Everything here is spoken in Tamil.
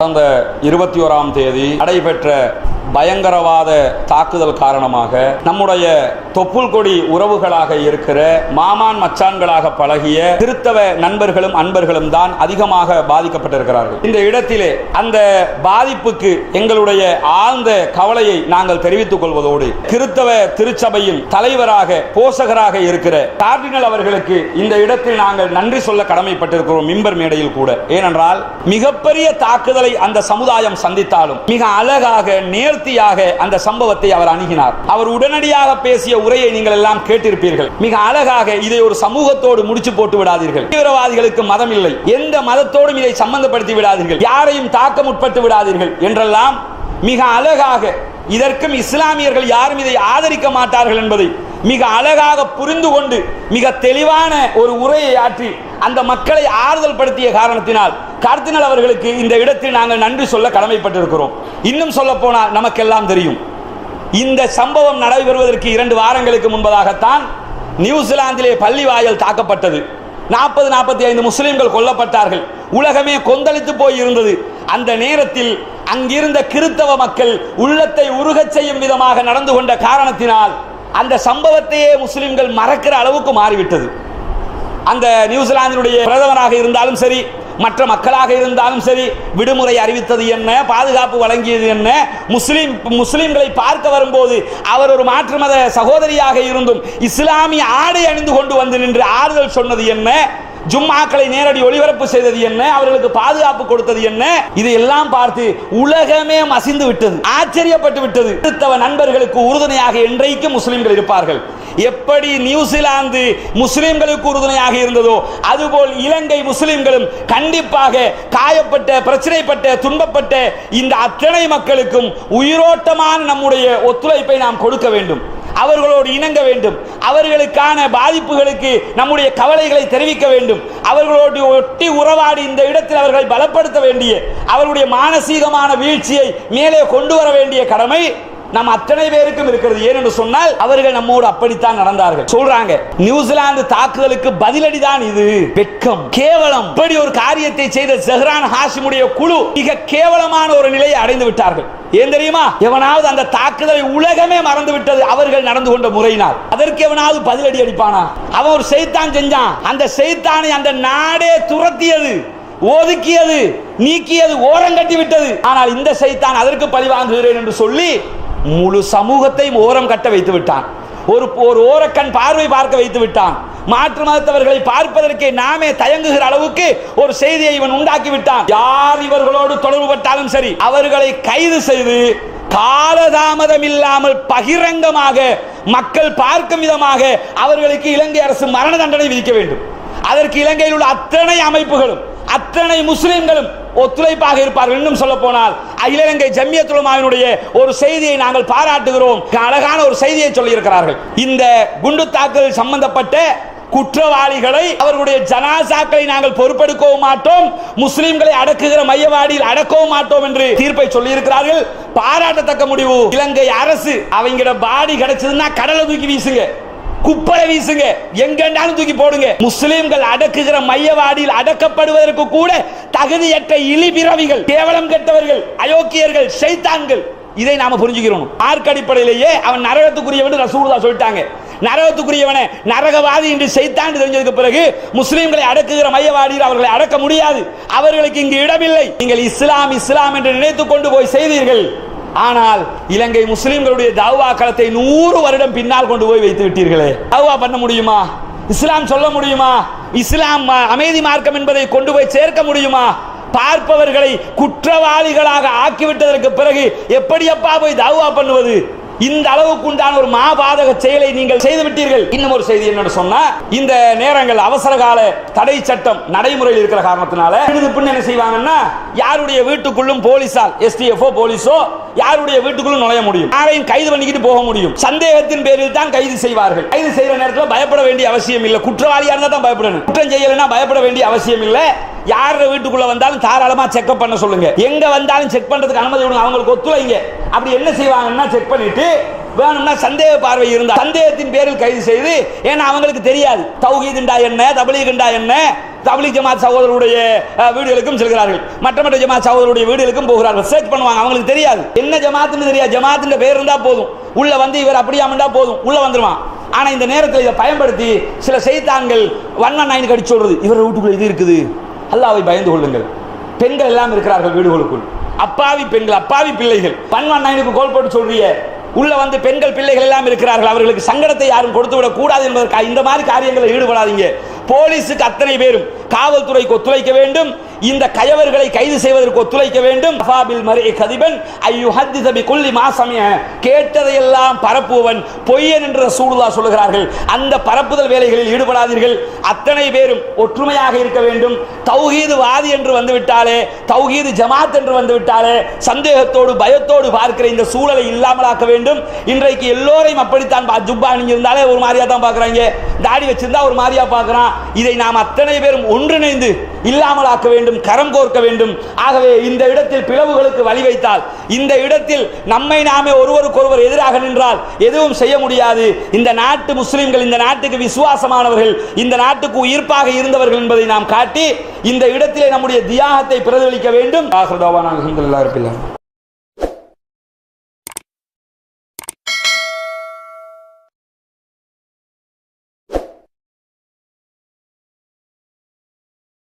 கடந்த இருபத்தி ஓராம் தேதி நடைபெற்ற பயங்கரவாத தாக்குதல் காரணமாக நம்முடைய தொப்புள் கொடி உறவுகளாக இருக்கிற மாமான் மச்சான்களாக பழகிய திருத்தவ நண்பர்களும் அன்பர்களும் தான் அதிகமாக பாதிக்கப்பட்டிருக்கிறார்கள். இந்த இடத்திலே அந்த பாதிப்புக்கு எங்களுடைய ஆழ்ந்த கவலையை நாங்கள் தெரிவித்துக் கொள்வதோடு கிறித்தவ திருச்சபையின் தலைவராக போஷகராக இருக்கிற கார்டினல் அவர்களுக்கு இந்த இடத்தில் நாங்கள் நன்றி சொல்ல கடமைப்பட்டிருக்கிறோம் மிம்பர் மேடையில் கூட. ஏனென்றால் மிகப்பெரிய தாக்குதலை அந்த சமுதாயம் சந்தித்தாலும் மிக அழகாக நேர்த்தியாக அந்த சம்பவத்தை அவர் அணுகினார். அவர் உடனடியாக பேசிய உரையை நீங்கள் எல்லாம் கேட்டிருப்பீர்கள். மிக அழகாக இதை ஒரு சமூகத்தோடு முடிச்சு போட்டு விடாதீர்கள். தீவிரவாதிகளுக்கு மதம் இல்லை எந்த மதத்தோடும் இதை சம்பந்தப்படுத்தி விடாதீர்கள். யாரையும் தாக்க முற்பட்டு விடாதீர்கள் என்றெல்லாம் மிக அழகாக இதற்கும் இஸ்லாமியர்கள் யாரும் இதை ஆதரிக்க மாட்டார்கள் என்பதை மிக அழகாக புரிந்து கொண்டு மிக தெளிவான ஒரு உரையை ஆற்றி அந்த மக்களை ஆறுதல் படுத்திய காரணத்தினால் கார்த்தினல் அவர்களுக்கு இந்த இடத்தில் நாங்கள் நன்றி சொல்ல கடமைப்பட்டிருக்கிறோம். இன்னும் சொல்ல போனால் நமக்கெல்லாம் தெரியும். இந்த சம்பவம் நடைபெறுவதற்கு இரண்டு வாரங்களுக்கு முன்பதாகத்தான் நியூசிலாந்திலே பள்ளி வாயல் தாக்கப்பட்டது. நாற்பது நாற்பத்தி ஐந்து முஸ்லிம்கள் கொல்லப்பட்டார்கள். உலகமே கொந்தளித்து போய் இருந்தது அந்த நேரத்தில் அங்கிருந்த கிறித்தவ மக்கள் உள்ளத்தை உருகச் செய்யும் விதமாக நடந்து கொண்ட காரணத்தினால் அந்த சம்பவத்தையே முஸ்லிம்கள் மறக்கிற அளவுக்கு மாறிவிட்டது. அந்த நியூசிலாந்தினுடைய பிரதமராக இருந்தாலும் சரி மற்ற மக்களாக இருந்தாலும் சரி விடுமுறை அறிவித்தது என்ன பாதுகாப்பு வழங்கியது என்ன முஸ்லீம் முஸ்லீம்களை பார்க்க வரும்போது அவர் ஒரு மாற்று மத சகோதரியாக இருந்தும் இஸ்லாமிய ஆடை அணிந்து கொண்டு வந்து நின்று ஆறுதல் சொன்னது என்ன? ஜும்மாக்களை நேரடி ஒளிபரப்பு செய்தது என்ன? அவர்களுக்கு பாதுகாப்பு கொடுத்தது என்ன? இதையெல்லாம் பார்த்து உலகமே மசிந்து விட்டது ஆச்சரியப்பட்டு விட்டது. கிறிஸ்தவ நண்பர்களுக்கு உறுதுணையாக என்றைக்கும் முஸ்லிம்கள் இருப்பார்கள்? எப்படி நியூசிலாந்து முஸ்லிம்களுக்கு உறுதுணையாக இருந்ததோ அதுபோல் இலங்கை முஸ்லிம்களும் கண்டிப்பாக காயப்பட்ட பிரச்சனைப்பட்ட துன்பப்பட்ட இந்த அத்தனை மக்களுக்கும் உயிரோட்டமான நம்முடைய ஒத்துழைப்பை நாம் கொடுக்க வேண்டும். அவர்களோடு இணங்க வேண்டும். அவர்களுக்கான பாதிப்புகளுக்கு நம்முடைய கவலைகளை தெரிவிக்க வேண்டும். அவர்களோடு ஒட்டி உறவாடி இந்த இடத்தில் அவர்களை பலப்படுத்த வேண்டிய அவர்களுடைய மானசீகமான வீழ்ச்சியை மேலே கொண்டு வர வேண்டிய கடமை நம் அத்தனை பேருக்கும் இருக்கிறது. ஏனென்று சொன்னால் அவர்கள் நம்மோடு அப்படித்தான் நடந்தார்கள். சொல்றாங்க நியூசிலாந்து தாக்குதலுக்கு பதிலடி தான் இது. வெட்கம் கேவலம். இப்படி ஒரு காரியத்தை செய்த ஜஹ்ரான் ஹாஷிமுடைய குழு மிக கேவலமான ஒரு நிலையை அடைந்து விட்டார்கள். ஏன் தெரியுமா? எவனாவது அந்த தாக்குதலை உலகமே மறந்து விட்டது அவர்கள் நடந்து கொண்ட முறையினால். அதற்கு எவனாவது பதிலடி அடிப்பானா அவன் ஒரு செய்தான் செஞ்சான். அந்த செய்தானை அந்த நாடே துரத்தியது ஒதுக்கியது நீக்கியது ஓரங்கட்டி விட்டது ஆனால் இந்த செய்தான் அதற்கு பழி வாங்குகிறேன் என்று சொல்லி முழு சமூகத்தையும் ஓரம் கட்ட வைத்து விட்டான். ஒரு ஒரு ஓரக்கண் பார்வை பார்க்க வைத்து விட்டான். மாற்று மதத்தவர்களை பார்ப்பதற்கே நாமே தயங்குகிற அளவுக்கு ஒரு செய்தியை இவன் உண்டாக்கி விட்டான் யார் இவர்களோடு தொடர்பு பட்டாலும் சரி அவர்களை கைது செய்து காலதாமதம் இல்லாமல் பகிரங்கமாக மக்கள் பார்க்கும் விதமாக அவர்களுக்கு இலங்கை அரசு மரண தண்டனை விதிக்க வேண்டும். அதற்கு இலங்கையில் உள்ள அத்தனை அமைப்புகளும் அத்தனை முஸ்லிம்களும் ஒத்துழைப்பாக இருப்பார்கள் இன்னும் சொல்ல போனால் அகில இலங்கை ஜம்மியத்துலமாவினுடைய ஒரு செய்தியை நாங்கள் பாராட்டுகிறோம். அழகான ஒரு செய்தியை சொல்லியிருக்கிறார்கள். இந்த குண்டு தாக்குதல் சம்பந்தப்பட்ட குற்றவாளிகளை அவர்களுடைய ஜனாசாக்களை நாங்கள் பொறுப்பெடுக்கவும் மாட்டோம் முஸ்லிம்களை அடக்குகிற மையவாடியில் அடக்கவும் மாட்டோம் என்று தீர்ப்பை சொல்லி இருக்கிறார்கள் பாராட்டத்தக்க முடிவு. இலங்கை அரசு அவங்களோட பாடி கிடைச்சதுன்னா கடலை தூக்கி வீசுங்க. குப்பரை வீசுங்க. எங்கண்டாலும் தூக்கி போடுங்க. முஸ்லிம்கள் அடக்குகிற மையவாடியில் அடக்கப்படுவதற்கு கூட தகுதியற்ற இழி பிறவிகள் கேவலம் கெட்டவர்கள் அயோக்கியர்கள் சைத்தான்கள் இதை நாம புரிஞ்சுக்கிறோம் ஆர்க்கடிப்படையிலேயே அவன் அவன் நரகத்துக்குரியவன் ரசூலுதா சொல்லிட்டாங்க. நரகத்துக்குரியவனை நரகவாதி என்று செய்தான் தெரிஞ்சதுக்கு பிறகு முஸ்லீம்களை அடக்குகிற மையவாடியில் அவர்களை அடக்க முடியாது. அவர்களுக்கு இங்கு இடமில்லை. நீங்கள் இஸ்லாம் இஸ்லாம் என்று நினைத்துக் கொண்டு போய் செய்தீர்கள். ஆனால் இலங்கை முஸ்லிம்களுடைய தாவா களத்தை நூறு வருடம் பின்னால் கொண்டு போய் வைத்து விட்டீர்களே. தாவா பண்ண முடியுமா? இஸ்லாம் சொல்ல முடியுமா? இஸ்லாம் அமைதி மார்க்கம் என்பதை கொண்டு போய் சேர்க்க முடியுமா? பார்ப்பவர்களை குற்றவாளிகளாக ஆக்கிவிட்டதற்கு பிறகு எப்படியப்பா போய் தாவா பண்ணுவது? இந்த அளவுக்கு உண்டான ஒரு மாபாதக செயலை நீங்கள் செய்து விட்டீர்கள். இன்னும் ஒரு செய்தி என்னன்னு சொன்னா இந்த நேரங்கள் அவசர கால தடை சட்டம் நடைமுறையில் இருக்கிற காரணத்தினால பின்னு என்ன செய்வாங்கன்னா யாருடைய வீட்டுக்குள்ளும் போலீசால் எஸ்டிஎஃப்ஓ போலீஸோ யாருடைய வீட்டுக்குள்ளும் நுழைய முடியும். யாரையும் கைது பண்ணிக்கிட்டு போக முடியும். சந்தேகத்தின் பேரில் தான் கைது செய்வார்கள். கைது செய்யற நேரத்தில் பயப்பட வேண்டிய அவசியம் இல்லை. குற்றவாளியா இருந்தால் தான் பயப்படணும். குற்றம் செய்யலைன்னா பயப்பட வேண்டிய அவசியம் இல்லை. யார வீட்டுக்குள்ள வந்தாலும் தாராளமா செக்அப் பண்ண சொல்லுங்க. எங்க வந்தாலும் செக் பண்றதுக்கு அனுமதி கொடுங்க. அவங்களுக்கு ஒத்துழைங்க. அப்படி என்ன செய்வாங்கன்னா செக் பண்ணிட்டு வேணும்னா சந்தேக பார்வை இருந்தா சந்தேகத்தின் பேரில் கைது செய்து ஏன்னா அவங்களுக்கு தெரியாது. தௌஹீதுண்டா என்ன? தபலீகுண்டா என்ன? தபலீக் ஜமாத் சகோதரருடைய வீடுகளுக்கும் செல்கிறார்கள். மற்ற மற்ற ஜமாத் சகோதரருடைய வீடுகளுக்கும் போகிறார்கள். சர்ச் பண்ணுவாங்க. அவங்களுக்கு தெரியாது. என்ன ஜமாத்துன்னு தெரியாது. ஜமாத்துன்ற பேர் இருந்தா போதும். உள்ள வந்து இவர் அப்படியாமண்டா போதும். உள்ள வந்துருவான். ஆனா இந்த நேரத்தில் இதை பயன்படுத்தி சில செய்தான்கள் ஒன் ஒன் நைன் கடிச்சு சொல்றது. இவர் வீட்டுக்குள்ள இது இருக்குது. அல்லாவை பயந்து கொள்ளுங்கள். பெண்கள் எல்லாம் இருக்கிறார்கள் வீடுகளுக்குள். அப்பாவி பெண்கள் அப்பாவி பிள்ளைகள். பன்வான் நைனுக்கு கோல் போட்டு சொல்றிய. உள்ள வந்து பெண்கள் பிள்ளைகள் எல்லாம் இருக்கிறார்கள். அவர்களுக்கு சங்கடத்தை யாரும் கொடுத்து விடக் கூடாது என்பதற்காக இந்த மாதிரி காரியங்களில் ஈடுபடாதீங்க. போலீஸுக்கு அத்தனை பேரும். காவல்துறைக்கு ஒத்துழைக்க வேண்டும். இந்த கயவர்களை கைது செய்வதற்கு ஒத்துழைக்க வேண்டும். அஃபாபில் மரி கதிபன் ஐயுஹத்தி தபி கொல்லி மாசமிய கேட்டதையெல்லாம் பரப்புவன் பொய்யன் என்று ரசூலுல்லா சொல்லுகிறார்கள். அந்த பரப்புதல் வேலைகளில் ஈடுபடாதீர்கள். அத்தனை பேரும் ஒற்றுமையாக இருக்க வேண்டும். தௌஹீது வாதி என்று வந்துவிட்டாலே தௌஹீது ஜமாத் என்று வந்துவிட்டாலே சந்தேகத்தோடு பயத்தோடு பார்க்கிற இந்த சூழலை இல்லாமலாக்க வேண்டும். இன்றைக்கு எல்லோரையும் அப்படித்தான் ஜுப்பா அணிஞ்சிருந்தாலே ஒரு மாதிரியா தான் பார்க்குறாங்க. தாடி வச்சிருந்தா ஒரு மாதிரியா பார்க்குறான். இதை நாம் அத்தனை பேரும் ஒன்றிணைந்து இல்லாமலாக்க வேண்டும். கரம் கோர்க்க வேண்டும். ஆகவே இந்த இடத்தில் பிளவுகளுக்கு வழி வைத்தால் இந்த இடத்தில் நம்மை நாமே ஒருவருக்கொருவர் எதிராக நின்றால் எதுவும் செய்ய முடியாது. இந்த நாட்டு முஸ்லிம்கள் இந்த நாட்டுக்கு விசுவாசமானவர்கள் இந்த நாட்டுக்கு உயிர்ப்பாக இருந்தவர்கள் என்பதை நாம் காட்டி இந்த இடத்திலே நம்முடைய தியாகத்தை பிரதிபலிக்க வேண்டும். ஆஹ்ரதாவான